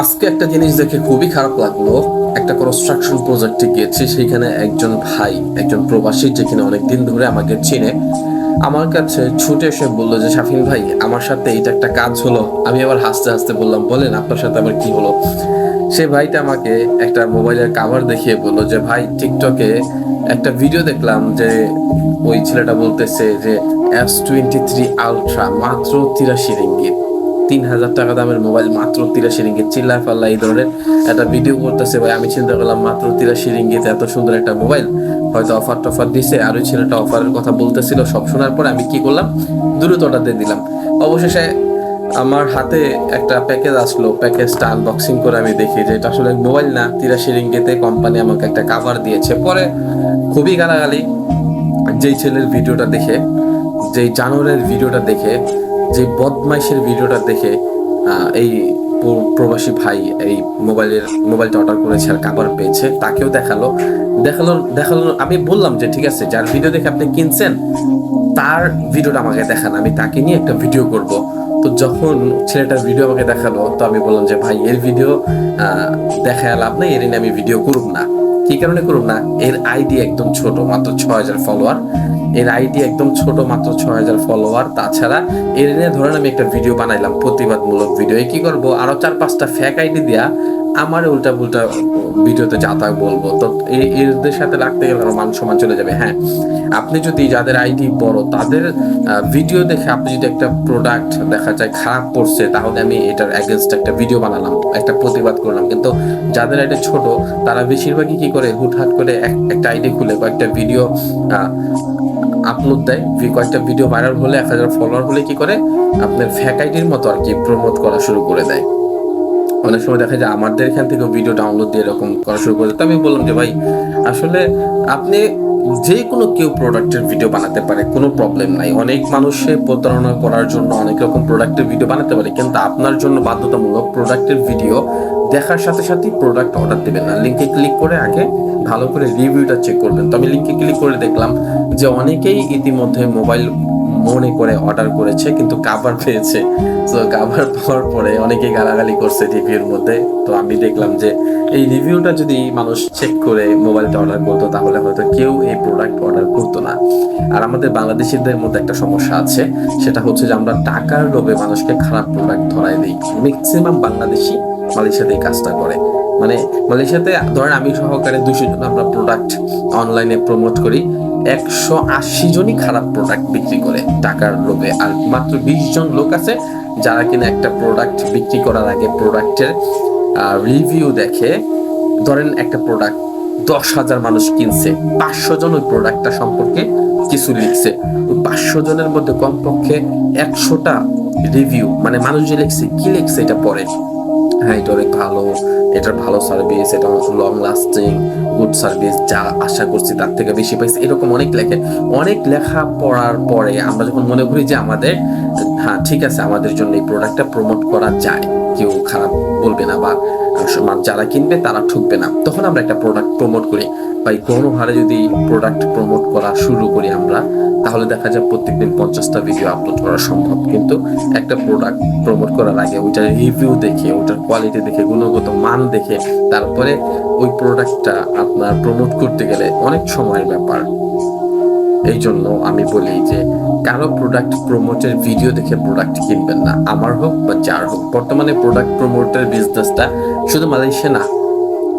আজকে একটা জিনিস দেখে খুবই খারাপ লাগল। একটা কনস্ট্রাকশন প্রজেক্টে গিয়েছি সেখানে একজন ভাই, একজন প্রবাসী যে কিনা অনেকদিন ধরে আমাকে চিনে, আমার কাছে ছুটে এসে বলল যে, শাফিন ভাই, আমার সাথে এটা একটা কাজ হলো। আমি আবার হাসতে হাসতে বললাম, বলেন, আপনার সাথে আবার কি হলো? সে ভাইটা আমাকে একটা মোবাইলের কাভার দেখিয়ে বলল যে, ভাই টিকটকে একটা ভিডিও দেখলাম যে, ওই ছেলেটা বলতেছে যে এস টোয়েন্টি থ্রি আলট্রা মাত্র তিরাশি রিঙ্গিত। তিন হাজার টাকা দামের মোবাইল, মাত্র তিরাশি রিঙ্গিত। চিল্লা ফাল্লা এই ধরনের একটা ভিডিও করতেছে ভাই। আমি চিন্তা করলাম, মাত্র তিরাশি রিঙ্গিত এত সুন্দর একটা মোবাইল। হয়তো অফার টফার দিছে, আর ওই ছেলেটা অফারের কথা বলতেছিল সব শোনার পরে আমি কি করলাম? দ্রুত অর্ডার দিয়ে দিলাম। অবশেষে আমার হাতে একটা প্যাকেজ আসলো। প্যাকেজটা আনবক্সিং করে আমি দেখি যে এটা আসলে মোবাইল না, তিরাশি রিঙ্গিতে কোম্পানি আমাকে একটা কাভার দিয়েছে। পরে খুবই গালাগালি, যেই ছেলের ভিডিওটা দেখে, যেই জানোয়ারের ভিডিওটা দেখে যে বদমাইশের ভিডিওটা দেখে এই প্রবাসী ভাই এই মোবাইলের, মোবাইলটা অর্ডার করেছে আর কাভার পেয়েছে, তাকেও দেখাল। দেখাল দেখাল, আমি বললাম যে ঠিক আছে, যার ভিডিও দেখে আপনি কিনছেন, তার ভিডিওটা আমাকে দেখান, আমি তাকে নিয়ে একটা ভিডিও করব। তো যখন ছেলেটার ভিডিও আমাকে দেখাল, তো আমি বললাম যে, ভাই, এর ভিডিও দেখায় লাভ নেই, এর আমি ভিডিও করব না। কি কারণে করুন না? এর আইডি একদম ছোট, মাত্র ছয় হাজার ফলোয়ার এর আইডি একদম ছোট, মাত্র ছ হাজার ফলোয়ার তাছাড়া এর নিয়ে ধরেন আমি একটা ভিডিও বানাইলাম প্রতিবাদমূলক ভিডিও কি করব? আরও চার পাঁচটা ফ্যাক আইডি দিয়া আমার উল্টা পুল্টা ভিডিওতে যাতা বলব। তো এদের সাথে রাখতে গেলে আরও মান সমান চলে যাবে। হ্যাঁ আপনি যদি যাদের আইডি বড়, তাদের ভিডিও দেখে আপনি যদি একটা প্রোডাক্ট দেখা যায় খারাপ পড়ছে তাহলে আমি এটার এগেনস্ট একটা ভিডিও বানালাম, একটা প্রতিবাদ করলাম। কিন্তু যাদের আইডি ছোট, তারা বেশিরভাগই কি করে, হুটহাট করে একটা আইডি খুলে কয়েকটা ভিডিও আপলোড দেয়। কয়েকটা ভিডিও ভাইরাল হলে, এক হাজার ফলোয়ার হলে কি করে, আপনার ফ্যাক আইডির মতো আর কি প্রমোট করা শুরু করে দেয়। অনেক সময় দেখা যায় আমাদের এখান থেকে ভিডিও ডাউনলোড দিয়ে এরকম করা শুরু করে আমি বললাম যে, ভাই, আসলে আপনি যে কোনো কেউ প্রোডাক্টের ভিডিও বানাতে পারে, কোনো প্রবলেম নাই। অনেক মানুষে প্রতারণা করার জন্য অনেক রকম প্রোডাক্টের ভিডিও বানাতে পারে, কিন্তু আপনার জন্য বাধ্যতামূলক প্রোডাক্টের ভিডিও দেখার সাথে সাথেই প্রোডাক্ট অর্ডার দেবেন না। লিঙ্কে ক্লিক করে আগে ভালো করে রিভিউটা চেক করবেন। তো আমি লিঙ্কে ক্লিক করে দেখলাম যে, অনেকেই ইতিমধ্যে মোবাইল মনে করে অর্ডার করেছে, কিন্তু কাভার পেয়েছে। তো কাভার পাওয়ার পরে অনেকে গালাগালি করছে রিভিউর মধ্যে। তো আমি দেখলাম যে, এই রিভিউটা যদি মানুষ চেক করে মোবাইলটা অর্ডার করতো, তাহলে হয়তো কেউ এই প্রোডাক্ট অর্ডার করতো না। আর আমাদের বাংলাদেশিদের মধ্যে একটা সমস্যা আছে, সেটা হচ্ছে যে আমরা টাকার লোভে মানুষকে খারাপ প্রোডাক্ট ধরাই দিই। ম্যাক্সিমাম বাংলাদেশি মালয়েশিয়াতে কাজটা করে। মানে মালয়েশিয়াতে ধরেন আমি সহকারে দুশো জন আমরা প্রোডাক্ট অনলাইনে প্রমোট করি, একশো আশি জনই খারাপ প্রোডাক্ট বিক্রি করে টাকার লোভে। আর মাত্র বিশ জন লোক আছে যারা কিনা একটা প্রোডাক্ট বিক্রি করার আগে প্রোডাক্টের রিভিউ দেখে ধরেন একটা প্রোডাক্ট দশ হাজার মানুষ কিনছে, পাঁচশো জন ওই প্রোডাক্টটা সম্পর্কে কিছু লিখছে। পাঁচশো জনের মধ্যে কমপক্ষে একশোটা রিভিউ মানে মানুষ যে লিখছে, কি লিখছে এটা পরে? হ্যাঁ এটা অনেক ভালো। এটার ভালো সার্ভিস এটা লং লাস্টিং গুড সার্ভিস যা আশা করছি তার থেকে বেশি পাইছি। এরকম অনেক লেখে। অনেক লেখা পড়ার পরে আমরা যখন মনে করি যে আমাদের হ্যাঁ ঠিক আছে, আমাদের জন্য এই প্রোডাক্টটা প্রমোট করা যায়। কেউ খারাপ বলবে না বা যারা কিনবে তারা ঠুকবে না। তখন আমরা একটা প্রোডাক্ট প্রমোট করি। বা কোনো হারে যদি প্রোডাক্ট প্রমোট করা শুরু করি আমরা, তাহলে দেখা যায় প্রত্যেকদিন পঞ্চাশটা ভিডিও আপলোড করা সম্ভব। কিন্তু একটা প্রোডাক্ট প্রমোট করার আগে ওইটার রিভিউ দেখে, ওইটার কোয়ালিটি দেখে, গুণগত মান দেখে, তারপরে ওই প্রোডাক্টটা আপনার প্রমোট করতে গেলে অনেক সময়ের ব্যাপার। এই জন্য আমি বলি যে, কারও প্রোডাক্ট প্রমোটের ভিডিও দেখে প্রোডাক্ট কিনবেন না। আমার হোক বা যার হোক, বর্তমানে প্রোডাক্ট প্রমোটের বিজনেসটা শুধু মালয়েশিয়া না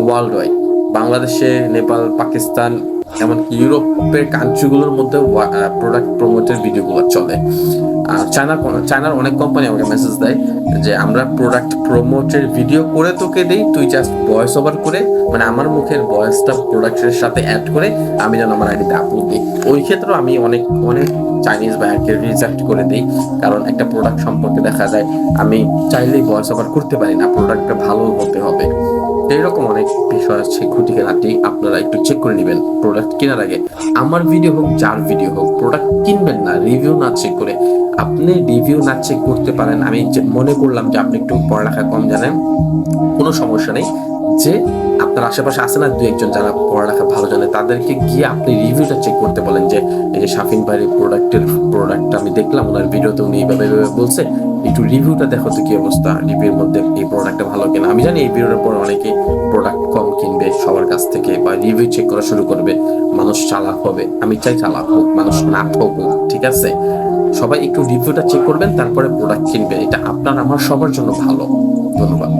ওয়ার্ল্ড ওয়াইড বাংলাদেশে, নেপাল, পাকিস্তান, এমনকি ইউরোপের কান্ট্রিগুলোর মধ্যে প্রোডাক্ট প্রমোটের ভিডিওগুলো চলে। আর চায়না চায়নার অনেক কোম্পানি আমাকে মেসেজ দেয় যে, আমরা প্রোডাক্ট প্রমোটের ভিডিও করে তোকে দেই, তুই জাস্ট ভয়েস ওভার করে মানে আমার মুখের ভয়েসটা প্রোডাক্টের সাথে অ্যাড করে, আমি যেন আমার আইডিতে আপলোড দিই। ওই ক্ষেত্রে আমি অনেক অনেক চাইনিজ ভাইয়াকে রিজেক্ট করে দিই, কারণ একটা প্রোডাক্ট সম্পর্কে দেখা যায়, আমি চাইলেই ভয়েস ওভার করতে পারি না প্রোডাক্টটা ভালো হতে হবে। এইরকম অনেক বিষয় আছে খুঁটিনাটি আপনারা একটু চেক করে নেবেন। প্রোডাক্ট কেনার আগে আমার ভিডিও হোক, যার ভিডিও হোক প্রোডাক্ট কিনবেন না রিভিউ না চেক করে আপনি রিভিউ না চেক করতে পারেন। আমি মনে করলাম যে আপনি একটু পড়ালেখা কম জানেন, কোনো সমস্যা নেই। যে আপনার আশেপাশে আছে না দু একজন যারা পড়ালেখা ভালো জানে, তাদেরকে গিয়ে আপনি রিভিউটা চেক করতে বলেন যে, এই যে শাফিন ভাইয়ের প্রোডাক্টের প্রোডাক্টটা আমি দেখলাম, ওনার ভিডিওতে উনি এইভাবে বলছে। একটু রিভিউটা দেখো তো কি অবস্থা। রিভিউর মধ্যে এই প্রোডাক্টটা ভালো কিনা। আমি জানি এই ভিডিওর পর অনেকে প্রোডাক্ট কম কিনবে, সবার কাছ থেকে বা রিভিউ চেক করা শুরু করবে। মানুষ চালাক হবে। আমি চাই চালাক হোক, মানুষ না হোক, ঠিক আছে? সবাই একটু রিভিউটা চেক করবেন, তারপরে প্রোডাক্ট কিনবে। এটা আপনার, আমার, সবার জন্য ভালো। ধন্যবাদ।